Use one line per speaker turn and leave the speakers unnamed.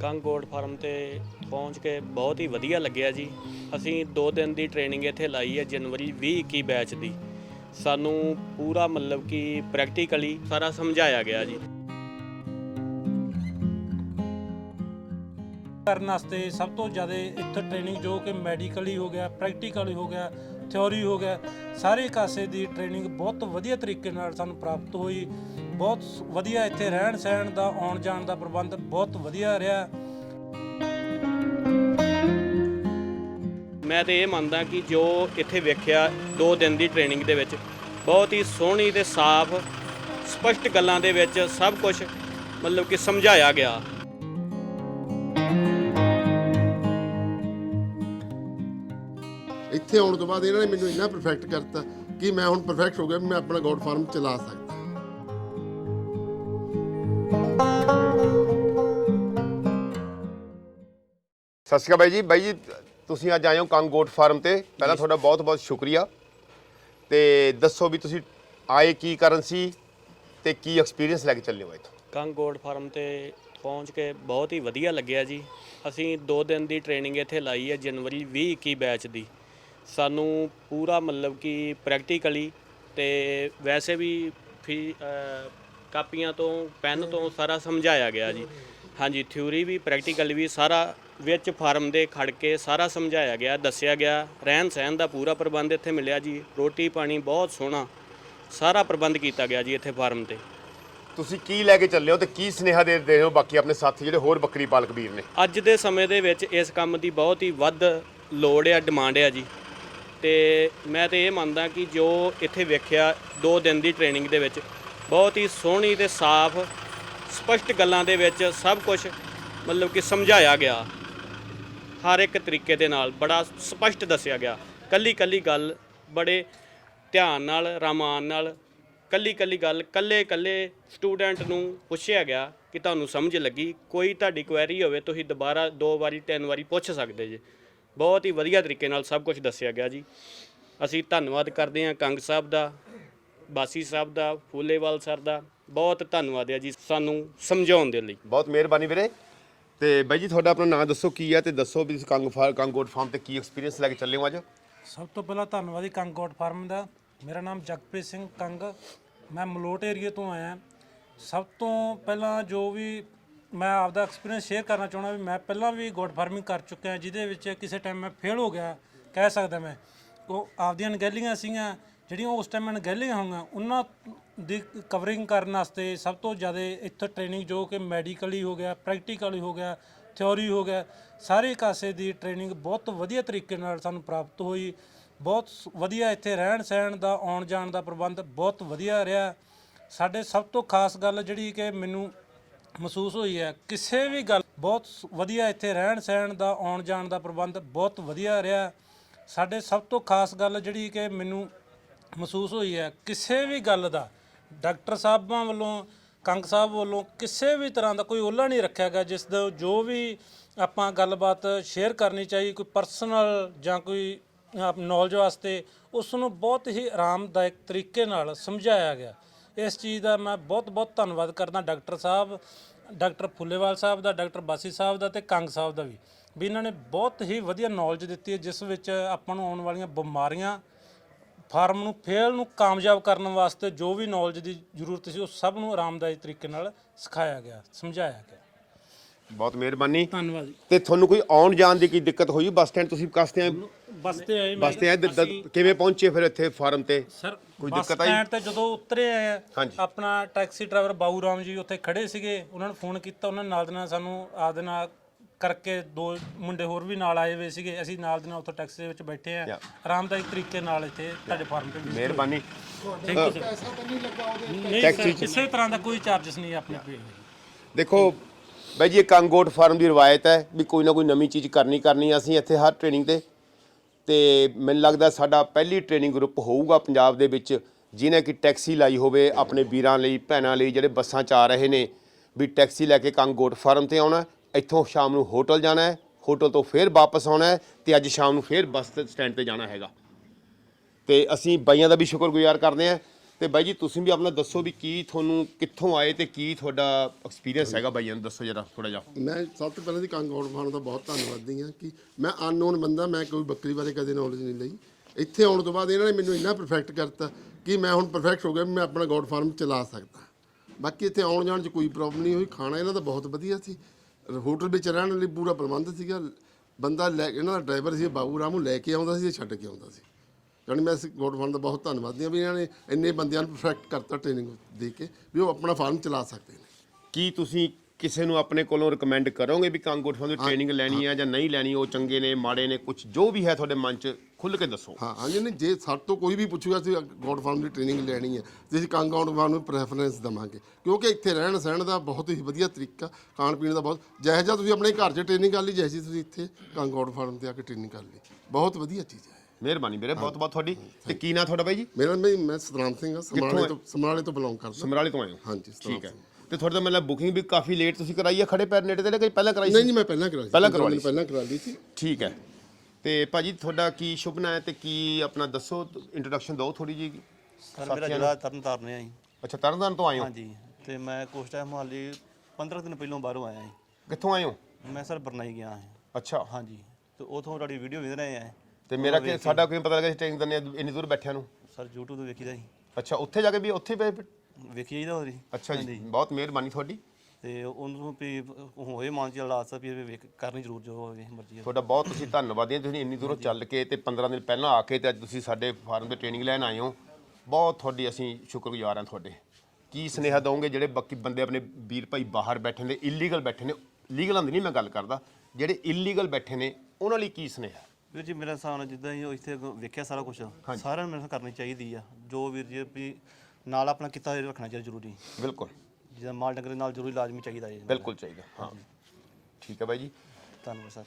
ਕੰਗੋਡ farm ਤੇ ਪਹੁੰਚ ਕੇ ਬਹੁਤ ਹੀ ਵਧੀਆ ਲੱਗਿਆ ਜੀ। ਅਸੀਂ 2 ਦਿਨ ਦੀ ਟ੍ਰੇਨਿੰਗ ਇੱਥੇ ਲਾਈ ਹੈ ਜਨਵਰੀ 2021 ਬੈਚ ਦੀ। ਸਾਨੂੰ ਪੂਰਾ ਮਤਲਬ ਕਿ ਪ੍ਰੈਕਟੀਕਲੀ ਸਾਰਾ ਸਮਝਾਇਆ ਗਿਆ ਜੀ।
ਕਰਨ ਵਾਸਤੇ ਸਭ ਤੋਂ ਜ਼ਿਆਦਾ ਇੱਥੇ ਟ੍ਰੇਨਿੰਗ ਜੋ ਕਿ ਮੈਡੀਕਲੀ ਹੋ ਗਿਆ ਪ੍ਰੈਕਟੀਕਲੀ ਹੋ ਗਿਆ ਥਿਉਰੀ ਹੋ ਗਿਆ, ਸਾਰੇ ਕਾਸੇ ਦੀ ਟ੍ਰੇਨਿੰਗ ਬਹੁਤ ਵਧੀਆ ਤਰੀਕੇ ਨਾਲ ਸਾਨੂੰ ਪ੍ਰਾਪਤ ਹੋਈ। ਬਹੁਤ ਵਧੀਆ ਇੱਥੇ ਰਹਿਣ ਸਹਿਣ ਦਾ ਆਉਣ ਜਾਣ ਦਾ ਪ੍ਰਬੰਧ ਬਹੁਤ ਵਧੀਆ ਰਿਹਾ।
ਮੈਂ ਤੇ ਇਹ ਮੰਨਦਾ ਕਿ ਜੋ ਇੱਥੇ ਵੇਖਿਆ 2 ਦਿਨ ਦੀ ਟ੍ਰੇਨਿੰਗ ਦੇ ਵਿੱਚ ਬਹੁਤ ਹੀ ਸੋਹਣੀ ਤੇ ਸਾਫ਼ ਸਪਸ਼ਟ ਗੱਲਾਂ ਦੇ ਵਿੱਚ ਸਭ ਕੁਝ ਮਤਲਬ ਕਿ ਸਮਝਾਇਆ ਗਿਆ।
ਇੱਥੇ ਆਉਣ ਤੋਂ ਬਾਅਦ ਇਹਨਾਂ ਨੇ ਮੈਨੂੰ ਇੰਨਾ ਪਰਫੈਕਟ ਕਰਤਾ ਕਿ ਮੈਂ ਹੁਣ ਪਰਫੈਕਟ ਹੋ ਗਿਆ ਵੀ ਮੈਂ ਆਪਣਾ ਗੋਡ ਫਾਰਮ ਚਲਾ ਸਕਦਾ।
ਸਤਿ ਸ਼੍ਰੀ ਅਕਾਲ ਬਾਈ ਜੀ। ਬਾਈ ਜੀ ਤੁਸੀਂ ਅੱਜ ਆਏ ਹੋ ਕੰਗ ਗੋਟ ਫਾਰਮ ਤੇ। ਪਹਿਲਾਂ ਤੁਹਾਡਾ ਬਹੁਤ-ਬਹੁਤ ਸ਼ੁਕਰੀਆ। ਤੇ ਦੱਸੋ ਵੀ ਤੁਸੀਂ ਆਏ ਕੀ ਕਰਨ ਸੀ ਤੇ ਕੀ ਐਕਸਪੀਰੀਅੰਸ ਲੈ ਕੇ ਚੱਲੇ ਹੋ ਇੱਥੋਂ?
ਕੰਗੋਡ ਫਾਰਮ ਤੇ ਪਹੁੰਚ ਕੇ ਬਹੁਤ ਹੀ ਵਧੀਆ ਲੱਗਿਆ ਜੀ। ਅਸੀਂ 2 ਦਿਨ ਦੀ ਟ੍ਰੇਨਿੰਗ ਇੱਥੇ ਲਾਈ ਹੈ ਜਨਵਰੀ 2021 ਬੈਚ ਦੀ। ਸਾਨੂੰ ਪੂਰਾ ਮਤਲਬ ਕਿ ਪ੍ਰੈਕਟੀਕਲੀ ਤੇ ਵੈਸੇ ਵੀ ਫੀ ਕਾਪੀਆਂ ਤੋਂ ਪੈਨ ਤੋਂ ਸਾਰਾ ਸਮਝਾਇਆ ਗਿਆ ਜੀ। ਹਾਂਜੀ ਥਿਊਰੀ ਵੀ ਪ੍ਰੈਕਟੀਕਲ ਵੀ ਸਾਰਾ ਵਿੱਚ ਫਾਰਮ ਦੇ ਖੜ ਕੇ ਸਾਰਾ ਸਮਝਾਇਆ ਗਿਆ ਦੱਸਿਆ ਗਿਆ ਰਹਿਣ ਸਹਿਣ ਦਾ ਪੂਰਾ ਪ੍ਰਬੰਧ ਇੱਥੇ ਮਿਲਿਆ ਜੀ ਰੋਟੀ ਪਾਣੀ ਬਹੁਤ ਸੋਹਣਾ ਸਾਰਾ ਪ੍ਰਬੰਧ ਕੀਤਾ ਗਿਆ ਜੀ ਇੱਥੇ ਫਾਰਮ ਤੇ।
ਤੁਸੀਂ ਕੀ ਲੈ ਕੇ ਚੱਲੇ ਹੋ ਤੇ ਕੀ ਸੁਨੇਹਾ ਦੇ ਦੇ ਰਹੇ ਹੋ ਬਾਕੀ ਆਪਣੇ ਸਾਥੀ ਜਿਹੜੇ ਹੋਰ ਬੱਕਰੀ ਪਾਲਕ ਵੀਰ ਨੇ?
ਅੱਜ ਦੇ ਸਮੇਂ ਦੇ ਵਿੱਚ ਇਸ ਕੰਮ ਦੀ ਬਹੁਤ ਹੀ ਵੱਧ ਲੋੜ ਆ ਡਿਮਾਂਡ ਆ ਜੀ। ਤੇ ਮੈਂ ਤੇ ਇਹ ਮੰਨਦਾ ਕਿ ਜੋ ਇੱਥੇ ਵੇਖਿਆ 2 ਦਿਨ ਦੀ ਟ੍ਰੇਨਿੰਗ ਦੇ ਵਿੱਚ ਬਹੁਤ ਹੀ ਸੋਹਣੀ ਤੇ ਸਾਫ਼ ਸਪਸ਼ਟ ਗੱਲਾਂ ਦੇ ਵਿੱਚ ਸਭ ਕੁਝ ਮਤਲਬ ਕਿ ਸਮਝਾਇਆ ਗਿਆ। ਹਰ ਇੱਕ ਤਰੀਕੇ ਦੇ ਨਾਲ ਬੜਾ ਸਪਸ਼ਟ ਦੱਸਿਆ ਗਿਆ। ਕੱਲੀ ਕੱਲੀ ਗੱਲ ਬੜੇ ਧਿਆਨ ਨਾਲ ਰਾਮਾਨ ਨਾਲ ਕੱਲੀ ਕੱਲੀ ਗੱਲ ਕੱਲੇ ਕੱਲੇ ਸਟੂਡੈਂਟ ਨੂੰ ਪੁੱਛਿਆ ਗਿਆ ਕਿ ਤੁਹਾਨੂੰ ਸਮਝ ਲੱਗੀ। ਕੋਈ ਤੁਹਾਡੀ ਕੁਐਰੀ ਹੋਵੇ, ਤੁਸੀਂ ਦੁਬਾਰਾ ਦੋ ਵਾਰੀ, ਤਿੰਨ ਵਾਰੀ ਪੁੱਛ ਸਕਦੇ ਜੇ। ਬਹੁਤ ਹੀ ਵਧੀਆ ਤਰੀਕੇ ਨਾਲ ਸਭ ਕੁਝ ਦੱਸਿਆ ਗਿਆ ਜੀ। ਅਸੀਂ ਧੰਨਵਾਦ ਕਰਦੇ ਹਾਂ ਕੰਗ ਸਾਹਿਬ ਦਾ, ਬਾਸੀ ਸਾਹਿਬ ਦਾ, ਫੂਲੇਵਾਲ ਸਰ ਦਾ। ਬਹੁਤ ਧੰਨਵਾਦ ਹੈ ਜੀ ਸਾਨੂੰ ਸਮਝਾਉਣ ਦੇ ਲਈ।
ਬਹੁਤ ਮਿਹਰਬਾਨੀ ਵੀਰੇ। ਤੇ ਬਾਈ ਜੀ, ਤੁਹਾਡਾ ਆਪਣਾ ਨਾਮ ਦੱਸੋ, ਕੀ ਹੈ ਤੇ ਦੱਸੋ ਵੀ ਤੁਸੀਂ ਕੰਗ ਫਾਰ ਕੰਗੋਟ ਫਾਰਮ ਤੇ ਕੀ ਐਕਸਪੀਰੀਅੰਸ ਲੈ ਕੇ ਚੱਲੇ ਹੋ ਅੱਜ?
ਸਭ ਤੋਂ ਪਹਿਲਾਂ ਧੰਨਵਾਦ ਜੀ ਕੰਗੋਟ ਫਾਰਮ ਦਾ। ਮੇਰਾ ਨਾਮ ਜਗਪ੍ਰੀਤ ਸਿੰਘ ਕੰਗ। ਮੈਂ ਮਲੋਟ ਏਰੀਆ ਤੋਂ ਆਇਆ। ਸਭ ਤੋਂ ਪਹਿਲਾਂ ਜੋ ਵੀ ਮੈਂ ਆਪਦਾ ਐਕਸਪੀਰੀਅੰਸ ਸ਼ੇਅਰ ਕਰਨਾ ਚਾਹੁੰਦਾ ਵੀ ਮੈਂ ਪਹਿਲਾਂ ਵੀ ਗੋਟ ਫਾਰਮਿੰਗ ਕਰ ਚੁੱਕਿਆ, ਜਿਹਦੇ ਵਿੱਚ ਕਿਸੇ ਟਾਈਮ ਮੈਂ ਫੇਲ ਹੋ ਗਿਆ, ਕਹਿ ਸਕਦਾ ਮੈਂ। ਉਹ ਆਪਦੀਆਂ ਅਣਗਹਿਲੀਆਂ ਸੀਗੀਆਂ, ਜਿਹੜੀਆਂ ਉਸ ਟਾਈਮ ਅਣਗਹਿਲੀਆਂ ਹੋਈਆਂ, ਉਹਨਾਂ ਦੀ ਕਵਰਿੰਗ ਕਰਨ ਵਾਸਤੇ ਸਭ ਤੋਂ ਜ਼ਿਆਦਾ ਇੱਥੇ ਟ੍ਰੇਨਿੰਗ ਜੋ ਕਿ ਮੈਡੀਕਲੀ ਹੋ ਗਿਆ ਪ੍ਰੈਕਟੀਕਲੀ ਹੋ ਗਿਆ ਥਿਉਰੀ ਹੋ ਗਿਆ, ਸਾਰੇ ਕਾਸੇ ਦੀ ਟ੍ਰੇਨਿੰਗ ਬਹੁਤ ਵਧੀਆ ਤਰੀਕੇ ਨਾਲ ਸਾਨੂੰ ਪ੍ਰਾਪਤ ਹੋਈ। ਬਹੁਤ ਸ- ਵਧੀਆ ਇੱਥੇ ਰਹਿਣ ਸਹਿਣ ਦਾ, ਆਉਣ ਜਾਣ ਦਾ ਪ੍ਰਬੰਧ ਬਹੁਤ ਵਧੀਆ ਰਿਹਾ। ਸਾਡੇ ਸਭ ਤੋਂ ਖਾਸ ਗੱਲ ਜਿਹੜੀ ਕਿ ਮੈਨੂੰ ਮਹਿਸੂਸ ਹੋਈ ਹੈ, ਕਿਸੇ ਵੀ ਗੱਲ, ਬਹੁਤ ਸ- ਵਧੀਆ ਇੱਥੇ ਰਹਿਣ ਸਹਿਣ ਦਾ, ਆਉਣ ਜਾਣ ਦਾ ਪ੍ਰਬੰਧ ਬਹੁਤ ਵਧੀਆ ਰਿਹਾ। ਸਾਡੇ ਸਭ ਤੋਂ ਖਾਸ ਗੱਲ ਜਿਹੜੀ ਕਿ ਮੈਨੂੰ ਮਹਿਸੂਸ ਹੋਈ ਹੈ, ਕਿਸੇ ਵੀ ਗੱਲ ਦਾ ਡਾਕਟਰ ਸਾਹਿਬਾਂ ਵੱਲੋਂ, ਕੰਗ ਸਾਹਿਬ ਵੱਲੋਂ ਕਿਸੇ ਵੀ ਤਰ੍ਹਾਂ ਦਾ ਕੋਈ ਓਲਾ ਨਹੀਂ ਰੱਖਿਆ ਗਿਆ, ਜਿਸ ਦਾ ਜੋ ਵੀ ਆਪਾਂ ਗੱਲਬਾਤ ਸ਼ੇਅਰ ਕਰਨੀ ਚਾਹੀ, ਕੋਈ ਪਰਸਨਲ ਜਾਂ ਕੋਈ ਨੌਲੇਜ ਵਾਸਤੇ ਉਸ ਨੂੰ ਬਹੁਤ ਹੀ ਆਰਾਮਦਾਇਕ ਤਰੀਕੇ ਨਾਲ ਸਮਝਾਇਆ ਗਿਆ। ਇਸ ਚੀਜ਼ ਦਾ ਮੈਂ ਬਹੁਤ ਬਹੁਤ ਧੰਨਵਾਦ ਕਰਦਾ ਡਾਕਟਰ ਸਾਹਿਬ, ਡਾਕਟਰ ਫੁੱਲੇਵਾਲ ਸਾਹਿਬ ਦਾ, ਡਾਕਟਰ ਬਾਸੀ ਸਾਹਿਬ ਦਾ ਤੇ ਕੰਗ ਸਾਹਿਬ ਦਾ ਵੀ ਵੀ ਇਹਨਾਂ ਨੇ ਬਹੁਤ ਹੀ ਵਧੀਆ ਨੌਲੇਜ ਦਿੱਤੀ ਹੈ, ਜਿਸ ਵਿੱਚ ਆਪਾਂ ਨੂੰ ਆਉਣ ਵਾਲੀਆਂ ਬਿਮਾਰੀਆਂ ਫਾਰਮ ਨੂੰ ਫੇਲ ਨੂੰ ਕਾਮਯਾਬ ਕਰਨ ਵਾਸਤੇ ਜੋ ਵੀ ਨੌਲੇਜ ਦੀ ਜ਼ਰੂਰਤ ਸੀ ਉਹ ਸਭ ਨੂੰ ਆਰਾਮਦਾਇਕ ਤਰੀਕੇ ਨਾਲ ਸਿਖਾਇਆ ਗਿਆ ਸਮਝਾਇਆ ਗਿਆ।
ਬਹੁਤ ਮਿਹਰਬਾਨੀ।
ਧੰਨਵਾਦ ਜੀ।
ਤੇ ਤੁਹਾਨੂੰ ਕੋਈ ਆਉਣ ਜਾਣ ਦੀ ਕੀ ਦਿੱਕਤ ਹੋਈ? ਬੱਸ ਸਟੈਂਡ ਤੁਸੀਂ ਕਸਤੇ ਆਏ
ਬੱਸ ਤੇ ਆਏ
ਬੱਸ ਤੇ ਆਏ ਦ- ਦ- ਕਿਵੇਂ ਪਹੁੰਚੇ ਫਿਰ ਇੱਥੇ ਫਾਰਮ ਤੇ?
ਸਰ
ਕੋਈ
ਬੱਸ
ਦਿੱਕਤ ਆਈ?
ਸਟੈਂਡ ਤੇ ਜਦੋਂ ਉਤਰੇ ਆ
ਹਾਂਜੀ।
ਆਪਣਾ ਟੈਕਸੀ ਡਰਾਈਵਰ ਬਾਊ ਰਾਮ ਜੀ ਉੱਥੇ ਖੜੇ ਸੀਗੇ ਉਹਨਾਂ ਨੂੰ ਫੋਨ ਕੀਤਾ ਉਹਨਾਂ ਨੇ ਨਾਲ ਦੇ ਨਾਲ ਸਾਨੂੰ ਨਾਲ ਕਰਕੇ ਦੋ ਮੁੰਡੇ ਹੋਰ ਵੀ ਨਾਲ ਆਏ ਹੋਏ ਸੀਗੇ। ਅਸੀਂ ਨਾਲ ਦੇ ਨਾਲ ਉੱਥੇ ਟੈਕਸੀ ਦੇ ਵਿੱਚ ਬੈਠੇ ਆ. ਆਰਾਮਦਾਇਕ ਤਰੀਕੇ ਨਾਲ ਇੱਥੇ ਤੁਹਾਡੇ ਫਾਰਮ ਤੇ visit
ਮਿਹਰਬਾਨੀ।
ਥੈਂਕ ਯੂ ਸਰ ਨਹੀਂ
ਟੈਕਸੀ
ਸਰ
ਚ-
ਕਿਸੇ ਤਰ੍ਹਾਂ ਦਾ ਕੋਈ ਚਾਰजेस ਨਹੀਂ ਆਪਣੇ ਪੇ
ਦੇਖੋ ਬਾਈ ਜੀ ਇਹ ਕੰਗੋਟ ਫਾਰਮ ਦੀ ਰਵਾਇਤ ਹੈ ਵੀ ਕੋਈ ਨਾ ਕੋਈ ਨਵੀਂ ਚੀਜ਼ ਕਰਨੀ ਕਰਨੀ ਅਸੀਂ ਇੱਥੇ ਹਰ ਟ੍ਰੇਨਿੰਗ ਤੇ ਤੇ ਮੈਨੂੰ ਲੱਗਦਾ ਸਾਡਾ ਪਹਿਲੀ ਟ੍ਰੇਨਿੰਗ ਗਰੁੱਪ ਹੋਊਗਾ ਪੰਜਾਬ ਦੇ ਵਿੱਚ ਜਿਹਨੇ ਕਿ ਟੈਕਸੀ ਲਾਈ ਹੋਵੇ ਆਪਣੇ ਵੀਰਾਂ ਲਈ ਭੈਣਾਂ ਲਈ ਜਿਹੜੇ ਬੱਸਾਂ 'ਚ ਆ ਰਹੇ ਨੇ ਵੀ ਟੈਕਸੀ ਲੈ ਕੇ ਕੰਗੋਟ ਫਾਰਮ ਤੇ ਆਉਣਾ। ਇੱਥੋਂ ਸ਼ਾਮ ਨੂੰ ਹੋਟਲ ਜਾਣਾ ਹੈ, ਹੋਟਲ ਤੋਂ ਫੇਰ ਵਾਪਸ ਆਉਣਾ ਹੈ ਤੇ ਅੱਜ ਸ਼ਾਮ ਨੂੰ ਫੇਰ ਬੱਸ ਸਟੈਂਡ ਤੇ ਜਾਣਾ ਹੈਗਾ। ਤੇ ਅਸੀਂ ਬਾਈਆਂ ਦਾ ਵੀ ਸ਼ੁਕਰਗੁਜ਼ਾਰ ਕਰਦੇ ਹਾਂ। ਤੇ ਬਾਈ ਜੀ, ਤੁਸੀਂ ਵੀ ਆਪਣਾ ਦੱਸੋ ਵੀ ਕੀ ਤੁਹਾਨੂੰ, ਕਿੱਥੋਂ ਆਏ ਤੇ ਕੀ ਤੁਹਾਡਾ ਐਕਸਪੀਰੀਅੰਸ ਹੈਗਾ ਬਾਈਆਂ ਨੂੰ? ਦੱਸੋ ਜਰਾ ਥੋੜਾ ਜਿਹਾ।
ਮੈਂ ਸਭ ਤੋਂ ਪਹਿਲਾਂ ਦੀ ਕੰਗ ਆਊਟ ਫਾਰਮ ਦਾ ਬਹੁਤ ਧੰਨਵਾਦੀ ਹਾਂ ਕਿ ਮੈਂ ਅਨਨੋਨ ਬੰਦਾ, ਮੈਂ ਕੋਈ ਬੱਕਰੀ ਬਾਰੇ ਕਦੇ ਨੌਲੇਜ ਨਹੀਂ ਲਈ। ਇੱਥੇ ਆਉਣ ਤੋਂ ਬਾਅਦ ਇਹਨਾਂ ਨੇ ਮੈਨੂੰ ਇੰਨਾ ਪਰਫੈਕਟ ਕਰਤਾ ਕਿ ਮੈਂ ਹੁਣ ਪਰਫੈਕਟ ਹੋ ਗਿਆ ਵੀ ਮੈਂ ਆਪਣਾ ਗੋਡ ਫਾਰਮ ਚਲਾ ਸਕਦਾ। ਬਾਕੀ ਇੱਥੇ ਆਉਣ ਜਾਣ 'ਚ ਕੋਈ ਪ੍ਰੋਬਲਮ ਨਹੀਂ ਹੋਈ, ਖਾਣਾ ਇਹਨਾਂ ਦਾ ਬਹੁਤ ਵਧੀਆ ਸੀ। ਹੋਟਲ ਵਿੱਚ ਰਹਿਣ ਲਈ ਪੂਰਾ ਪ੍ਰਬੰਧ ਸੀਗਾ। ਬੰਦਾ ਲੈ ਇਹਨਾਂ ਦਾ ਡਰਾਈਵਰ ਸੀ, ਬਾਬੂ ਰਾਮ ਨੂੰ ਲੈ ਕੇ ਆਉਂਦਾ ਸੀ ਤੇ ਛੱਡ ਕੇ ਆਉਂਦਾ ਸੀ। ਜਾਣੀ ਮੈਂ ਇਸ ਗੋਡ ਦਾ ਬਹੁਤ ਧੰਨਵਾਦੀ ਹਾਂ ਵੀ ਇਹਨਾਂ ਨੇ ਇੰਨੇ ਬੰਦਿਆਂ ਨੂੰ ਪਰਫੈਕਟ ਕਰਤਾ ਟ੍ਰੇਨਿੰਗ ਦੇ ਕੇ, ਵੀ ਉਹ ਆਪਣਾ ਫਾਰਮ ਚਲਾ ਸਕਦੇ ਨੇ।
ਕੀ ਤੁਸੀਂ ਕਿਸੇ ਨੂੰ ਆਪਣੇ ਕੋਲੋਂ ਰეკਮੈਂਡ ਕਰੋਗੇ ਵੀ ਕਾਂਗੋਟ ਫਾਰਮ ਦੀ ਟ੍ਰੇਨਿੰਗ ਲੈਣੀ ਹੈ। ਜਾਂ ਨਹੀਂ ਲੈਣੀ ਉਹ ਚੰਗੇ ਨੇ ਮਾੜੇ ਨੇ ਕੁਝ ਜੋ ਵੀ ਹੈ ਤੁਹਾਡੇ ਮਨ 'ਚ ਖੁੱਲ ਕੇ ਦੱਸੋ।
ਹਾਂ ਹਾਂਜੀ ਨਹੀਂ ਜੇ ਸਾਡੇ ਤੋਂ ਕੋਈ ਵੀ ਪੁੱਛੂਗਾ ਅਸੀਂ ਗੋਡ ਫਾਰਮ ਦੀ ਟ੍ਰੇਨਿੰਗ ਲੈਣੀ ਹੈ ਤੇ ਅਸੀਂ ਕੰਗ ਗੋਡ ਫਾਰਮ ਨੂੰ ਪ੍ਰੈਫਰੈਂਸ ਦਵਾਂਗੇ। ਕਿਉਂਕਿ ਇੱਥੇ ਰਹਿਣ ਸਹਿਣ ਦਾ ਬਹੁਤ ਹੀ ਵਧੀਆ ਤਰੀਕਾ ਖਾਣ ਪੀਣ ਦਾ ਬਹੁਤ ਜਿਹੋ ਜਿਹਾ ਤੁਸੀਂ ਆਪਣੇ ਘਰ 'ਚ ਟ੍ਰੇਨਿੰਗ ਕਰ ਲਈ ਜਿਹੋ ਜਿਹੀ ਤੁਸੀਂ ਇੱਥੇ ਕੰਗ ਗੋਡ ਫਾਰਮ ਤੇ ਆ ਕੇ ਟ੍ਰੇਨਿੰਗ ਕਰ ਲਈ। ਬਹੁਤ ਵਧੀਆ ਚੀਜ਼ ਹੈ।
ਮਿਹਰਬਾਨੀ ਵੀਰੇ ਬਹੁਤ ਬਹੁਤ ਤੁਹਾਡੀ। ਤੇ ਕੀ ਨਾਂ ਤੁਹਾਡਾ ਬਾਈ ਜੀ?
ਮੇਰਾ ਨਾਮ ਮੈਂ ਸਤਨਾਮ ਸਿੰਘ ਹਾਂ ਸਮਰਾਲੇ
ਹੈ?
ਤੋਂ ਸਮਰਾਲੇ ਤੋਂ ਬਿਲੋਂਗ ਕਰਦਾ।
ਸਮਰਾਲੇ ਤੋਂ ਆਏ ਹੋ?
ਹਾਂਜੀ
ਠੀਕ ਹੈ। ਤੇ ਤੁਹਾਡਾ ਤਾਂ ਮਤਲਬ ਬੁਕਿੰਗ ਵੀ ਕਾਫੀ ਲੇਟ ਤੁਸੀਂ ਕਰਾਈ ਹੈ ਖੜੇ ਪੈਰ ਨੇੜੇ ਤੇ ਕਿ ਪਹਿਲਾਂ ਕਰਾਈ
ਨਹੀਂ
ਸੀ?
ਨਹੀਂ ਮੈਂ ਪਹਿਲਾਂ ਕਰਾ ਲਈ ਸੀ।
ਪਹਿਲਾਂ ਕਰਵਾ ਲਈ
ਮੈਨੂੰ ਪਹਿਲਾਂ ਕਰਾ ਲਈ ਸੀ।
ਠੀਕ ਹੈ। ਤੇ ਭਾਜੀ ਤੁਹਾਡਾ ਕੀ ਸ਼ੁਭ ਨਾਂ ਹੈ ਤੇ ਕੀ ਆਪਣਾ ਦੱਸੋ ਇੰਟਰੋਡਕਸ਼ਨ ਦਿਓ ਥੋੜੀ ਜੀ
ਸਰ ਮੇਰਾ ਜ਼ਿਲ੍ਹਾ ਤਰਨ ਤਾਰਨ ਹੈ ਜੀ।
ਅੱਛਾ ਤਰਨਤਾਰਨ ਤੋਂ ਆਏ ਹੋ?
ਹਾਂਜੀ। ਤੇ ਮੈਂ ਕੁਛ ਟਾਈਮ ਹਾਲੇ 15 ਦਿਨ ਪਹਿਲਾਂ ਬਾਹਰੋਂ ਆਇਆ ਜੀ।
ਕਿੱਥੋਂ ਆਏ ਹੋ?
ਮੈਂ ਸਰ ਬਰਨਾਈ ਗਿਆ ਹਾਂ।
ਅੱਛਾ।
ਹਾਂਜੀ। ਤੇ ਉਥੋਂ ਤੁਹਾਡੀ ਵੀਡੀਓ ਵੇਖ ਰਹੇ ਆ
ਤੇ ਮੇਰਾ ਕਿ ਸਾਡਾ ਕੋਈ ਪਤਾ ਲੱਗਾ ਟ੍ਰੇਨਿੰਗ ਦੰਨੇ ਇੰਨੀ ਦੂਰ ਬੈਠਿਆਂ ਨੂੰ?
ਸਰ YouTube ਤੋਂ ਵੇਖੀਦਾ ਜੀ।
ਅੱਛਾ ਉੱਥੇ ਜਾ ਕੇ ਵੀ ਉੱਥੇ ਪਏ
ਵੇਖੀ ਜਾਈਦਾ ਉਹਦੀ?
ਅੱਛਾ ਜੀ ਬਹੁਤ ਮਿਹਰਬਾਨੀ ਤੁਹਾਡੀ।
ਤੇ ਉਹਨੂੰ ਵੀ ਹੋਏ ਮਨ ਚ ਲਾਲਸਾ ਵੀ ਇਹ ਵੇਖ ਕਰਨੀ ਜ਼ਰੂਰ ਜੋ ਹੋਵੇ ਮਰਜ਼ੀ।
ਤੁਹਾਡਾ ਬਹੁਤ ਤੁਸੀਂ ਧੰਨਵਾਦੀ ਹਾਂ ਤੁਸੀਂ ਇੰਨੀ ਦੂਰੋਂ ਚੱਲ ਕੇ ਤੇ 15 ਦਿਨ ਪਹਿਲਾਂ ਆ ਕੇ ਤੇ ਅੱਜ ਤੁਸੀਂ ਸਾਡੇ ਫਾਰਮ ਤੇ ਟ੍ਰੇਨਿੰਗ ਲੈਣ ਆਏ ਹੋ। ਬਹੁਤ ਤੁਹਾਡੀ ਅਸੀਂ ਸ਼ੁਕਰਗੁਜ਼ਾਰ ਹਾਂ ਤੁਹਾਡੇ। ਕੀ ਸੁਨੇਹਾ ਦਵੋਗੇ ਜਿਹੜੇ ਬਾਕੀ ਬੰਦੇ ਆਪਣੇ ਵੀਰ ਭਾਈ ਬਾਹਰ ਬੈਠੇ ਨੇ ਇਲੀਗਲ ਬੈਠੇ ਨੇ? ਲੀਗਲਾਂ ਦੀ ਨਹੀਂ ਮੈਂ ਗੱਲ ਕਰਦਾ। ਜਿਹੜੇ ਇਲੀਗਲ ਬੈਠੇ ਨੇ ਉਹਨਾਂ ਲਈ ਕੀ ਸੁਨੇਹਾ?
ਵੀਰ ਜੀ ਮੇਰਾ ਹਿਸਾਬ ਨਾਲ ਜਿੱਦਾਂ ਹੀ ਉਹ ਇੱਥੇ ਵੇਖਿਆ ਸਾਰਾ ਕੁਝ ਸਾਰਿਆਂ ਨੂੰ ਮੇਰੇ ਨਾਲ ਕਰਨੀ ਚਾਹੀਦੀ ਆ। ਜੋ ਵੀਰ ਜੀ ਵੀ ਨਾਲ ਆਪਣਾ ਕਿੱਤਾ ਰੱਖਣਾ ਚਾਹੀਦਾ ਜ਼ਰੂਰੀ।
ਬਿਲਕੁਲ।
ਜਿਹਦਾ ਮਾਲ ਡੰਗਰ ਦੇ ਨਾਲ ਜ਼ਰੂਰੀ ਲਾਜ਼ਮੀ ਚਾਹੀਦਾ ਜੀ
ਬਿਲਕੁਲ ਚਾਹੀਦਾ ਹਾਂ। ਠੀਕ ਹੈ ਬਾਈ ਜੀ।
ਧੰਨਵਾਦ ਸਰ।